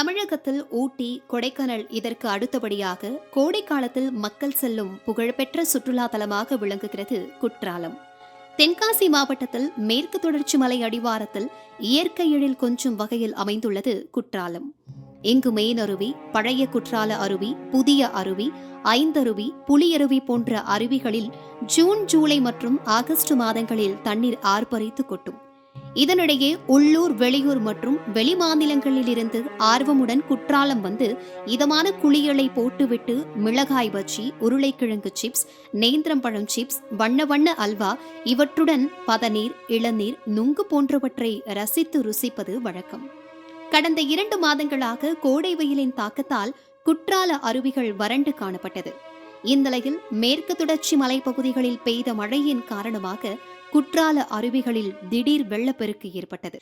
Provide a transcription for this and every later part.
தமிழகத்தில் ஊட்டி கொடைக்கானல் இதற்கு அடுத்தபடியாக கோடை காலத்தில் மக்கள் செல்லும் புகழ்பெற்ற சுற்றுலா தலமாக விளங்குகிறது குற்றாலம். தென்காசி மாவட்டத்தில் மேற்கு தொடர்ச்சி மலை அடிவாரத்தில் இயற்கை எழில் கொஞ்சும் வகையில் அமைந்துள்ளது குற்றாலம். இங்கு மெயினருவி பழைய குற்றால அருவி புதிய அருவி ஐந்தருவி புலியருவி போன்ற அருவிகளில் ஜூன் ஜூலை மற்றும் ஆகஸ்ட் மாதங்களில் தண்ணீர் ஆர்ப்பரித்து கொட்டும். இதனிடையே உள்ளூர் வெளியூர் மற்றும் வெளி மாநிலங்களிலிருந்து ஆர்வமுடன் குற்றாலம் வந்து இதமான குளியலை போட்டுவிட்டு மிளகாய் பச்சி உருளைக்கிழங்கு சிப்ஸ் நேந்திரம்பழம் சிப்ஸ் வண்ண வண்ண அல்வா இவற்றுடன் பதநீர் இளநீர் நுங்கு போன்றவற்றை ரசித்து ருசிப்பது வழக்கம். கடந்த இரண்டு மாதங்களாக கோடை வெயிலின் தாக்கத்தால் குற்றால அருவிகள் வறண்டு காணப்பட்டது. இந்நிலையில் மேற்கு தொடர்ச்சி மலைப்பகுதிகளில் பெய்த மழையின் காரணமாக குற்றால அருவிகளில் திடீர் வெள்ளப்பெருக்கு ஏற்பட்டது.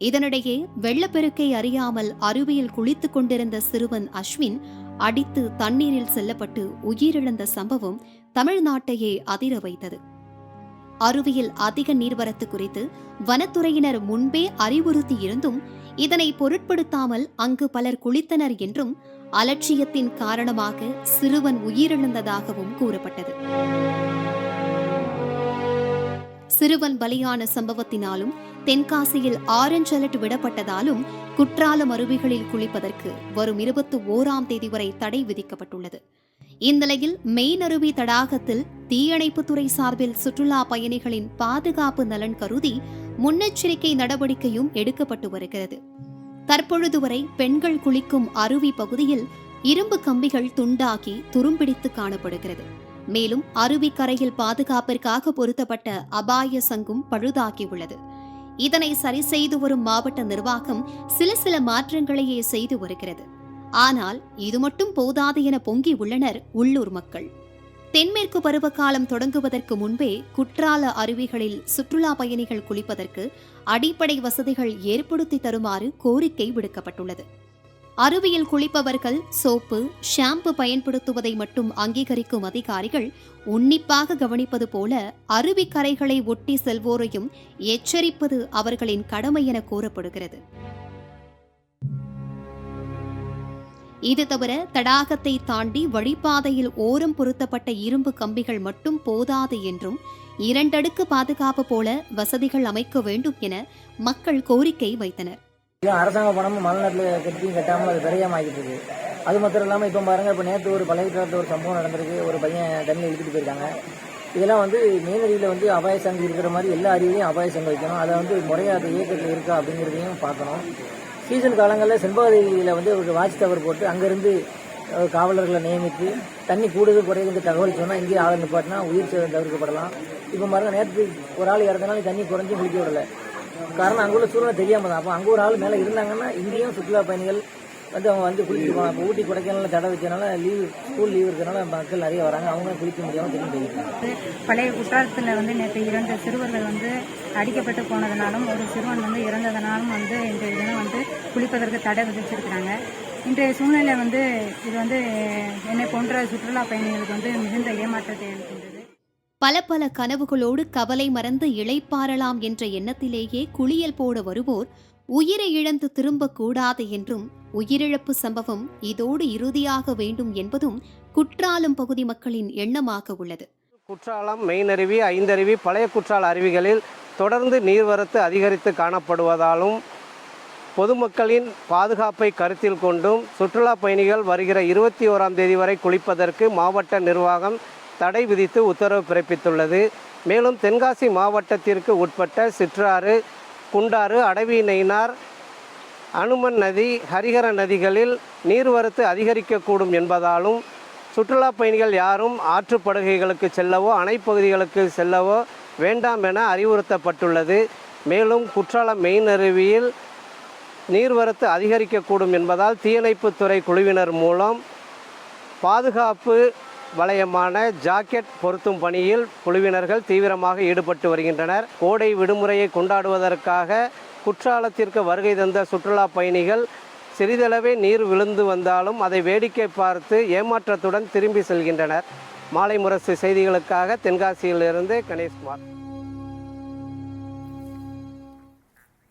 இதனிடையே வெள்ளப்பெருக்கை அறியாமல் அருவியில் குளித்துக் கொண்டிருந்த சிறுவன் அஸ்வின் அடித்து தண்ணீரில் செல்லப்பட்டு உயிரிழந்த சம்பவம் தமிழ்நாட்டையே அதிர வைத்தது. அருவியில் அதிக நீர்வரத்து குறித்து வனத்துறையினர் முன்பே அறிவுறுத்தி இருந்தும் இதனை பொருட்படுத்தாமல் அங்கு பலர் குளித்தனர் என்றும் அலட்சியத்தின் காரணமாக சிறுவன் உயிரிழந்ததாகவும் கூறப்பட்டது. சிறுவன் பலியான சம்பவத்தினாலும் தென்காசியில் ஆரஞ்சு அலர்ட் விடப்பட்டதாலும் குற்றாலம் அருவிகளில் குளிப்பதற்கு வரும் இருபத்தி ஓராம் தேதி வரை தடை விதிக்கப்பட்டுள்ளது. இந்நிலையில் மெயின் அருவி தடாகத்தில் தீயணைப்புத்துறை சார்பில் சுற்றுலா பயணிகளின் பாதுகாப்பு நலன் கருதி முன்னெச்சரிக்கை நடவடிக்கையும் எடுக்கப்பட்டு வருகிறது. தற்பொழுது வரை பெண்கள் குளிக்கும் அருவி பகுதியில் இரும்பு கம்பிகள் துண்டாகி துரும்பிடித்து காணப்படுகிறது. மேலும் அருவி கரையில் பாதுகாப்பிற்காக பொருத்தப்பட்ட அபாய சங்கும் பழுதாகியுள்ளது. இதனை சரி செய்து வரும் மாவட்ட நிர்வாகம் சில சில மாற்றங்களையே செய்து வருகிறது. ஆனால் இது மட்டும் போதாது என பொங்கி உள்ளனர் உள்ளூர் மக்கள். தென்மேற்கு பருவகாலம் தொடங்குவதற்கு முன்பே குற்றால அருவிகளில் சுற்றுலா பயணிகள் குளிப்பதற்கு அடிப்படை வசதிகள் ஏற்படுத்தி தருமாறு கோரிக்கை விடுக்கப்பட்டுள்ளது. அருவியில் குளிப்பவர்கள் சோப்பு ஷாம்பு பயன்படுத்துவதை மட்டும் அங்கீகரிக்கும் அதிகாரிகள் உன்னிப்பாக கவனிப்பது போல அருவி கரைகளை ஒட்டி செல்வோரையும் எச்சரிப்பது அவர்களின் கடமை என கூறப்படுகிறது. இது தவிர தடாகத்தை தாண்டி வழிபாதையில் ஓரம் பொருத்தப்பட்ட இரும்பு கம்பிகள் மட்டும் போதாது என்றும் இரண்டடுக்கு பாதுகாப்பு போல வசதிகள் அமைக்க வேண்டும் என மக்கள் கோரிக்கை வைத்தனர். அரசாங்க பணமும் மலைநாட்டில் கட்டியும் கட்டாமல் அது விரையாம ஆகிட்டு இருக்கு அது மாத்திரம் இல்லாமல் இப்போ பாருங்க இப்போ நேற்று ஒரு பழைய ஒரு சம்பவம் நடந்திருக்கு. ஒரு பையன் தண்ணியில் இழுத்துட்டு போயிருக்காங்க. இதெல்லாம் வந்து மேலடியில் வந்து அபாய சங்கம் இருக்கிற மாதிரி எல்லா அருவிலையும் அபாய சங்கம் வைக்கணும். அதை வந்து முறையாக இயக்கத்தில் இருக்கா அப்படிங்கிறதையும் பார்க்கணும். சீசன் காலங்களில் செண்பகதியில் வந்து ஒரு வாட்ச் டவர் போட்டு அங்கேருந்து காவலர்களை நியமித்து தண்ணி கூடுதல் குறையுது தகவல் சொன்னால் இங்கேயே ஆள் நிப்பாட்டினா உயிர் சேதம் தவிர்க்கப்படலாம். இப்போ பாருங்க நேற்று ஒரு ஆள் இறந்தனாலும் தண்ணி குறைஞ்சி குளிக்க விடலை. காரணம் அங்குள்ள சூழ்நிலை தெரியாமல் தான். அப்போ அங்கே ஒரு ஆள் மேலே இருந்தாங்கன்னா இங்கேயும் சுற்றுலா பயணிகள் வந்து அவங்க வந்து இப்போ ஊட்டி கொடைக்கானல தடை வச்சனால லீவு ஸ்கூல் லீவ் இருக்கிறனால மக்கள் நிறைய வராங்க. அவங்க குளிக்க முடியாமல் திரும்பி போயிருக்காங்க பழைய குற்றாலத்தில் வந்து நேற்று இரண்டு சிறுவர்கள் வந்து அடிக்கப்பட்டு போனதுனாலும் ஒரு சிறுவன் வந்து இறந்ததனாலும் வந்து இன்றைய தினம் வந்து குளிப்பதற்கு தடை விதிச்சிருக்கிறாங்க. இன்றைய சூழ்நிலை வந்து இது வந்து என்னை போன்ற சுற்றுலா பயணிகளுக்கு வந்து மிகுந்த ஏமாற்றத்தை அளிக்கின்றது. பல பல கனவுகளோடு கவலை மறந்து இளைப்பாறலாம் என்ற எண்ணத்திலேயே குளியல் போட வருவோர் உயிரை இழந்து திரும்பக்கூடாது என்றும் உயிரிழப்பு சம்பவம் இதோடு இறுதியாக வேண்டும் என்பதும் குற்றாலம் பகுதி மக்களின் எண்ணமாக உள்ளது. குற்றாலம் மெயின் அருவி ஐந்தருவி பழைய குற்றால அருவிகளில் தொடர்ந்து நீர்வரத்து அதிகரித்து காணப்படுவதாலும் பொதுமக்களின் பாதுகாப்பை கருத்தில் கொண்டும் சுற்றுலா பயணிகள் வருகிற இருபத்தி ஓராம் தேதி வரை குளிப்பதற்கு மாவட்ட நிர்வாகம் தடை விதித்து உத்தரவு பிறப்பித்துள்ளது. மேலும் தென்காசி மாவட்டத்திற்கு உட்பட்ட சிற்றாறு குண்டாறு அடவி நெய்னார். அனுமன் நதி ஹரிகர நதிகளில் நீர்வரத்து அதிகரிக்கக்கூடும் என்பதாலும் சுற்றுலா பயணிகள் யாரும் ஆற்றுப்படுகைகளுக்கு செல்லவோ அணைப்பகுதிகளுக்கு செல்லவோ வேண்டாம் என அறிவுறுத்தப்பட்டுள்ளது. மேலும் குற்றாலம் மெயின் அருவியில் நீர்வரத்து அதிகரிக்கக்கூடும் என்பதால் தீயணைப்புத்துறை குழுவினர் மூலம் பாதுகாப்பு வளையமான ஜாக்கெட் பொருத்தும் பணியில் குழுவினர்கள் தீவிரமாக ஈடுபட்டு வருகின்றனர். கோடை விடுமுறையை கொண்டாடுவதற்காக குற்றாலத்திற்கு வருகை தந்த சுற்றுலா பயணிகள் சிறிதளவே நீர் விழுந்து வந்தாலும் அதை வேடிக்கை பார்த்து ஏமாற்றத்துடன் திரும்பி செல்கின்றனர். மாலை முரசு செய்திகளுக்காக தென்காசியிலிருந்து கணேஷ்குமார்.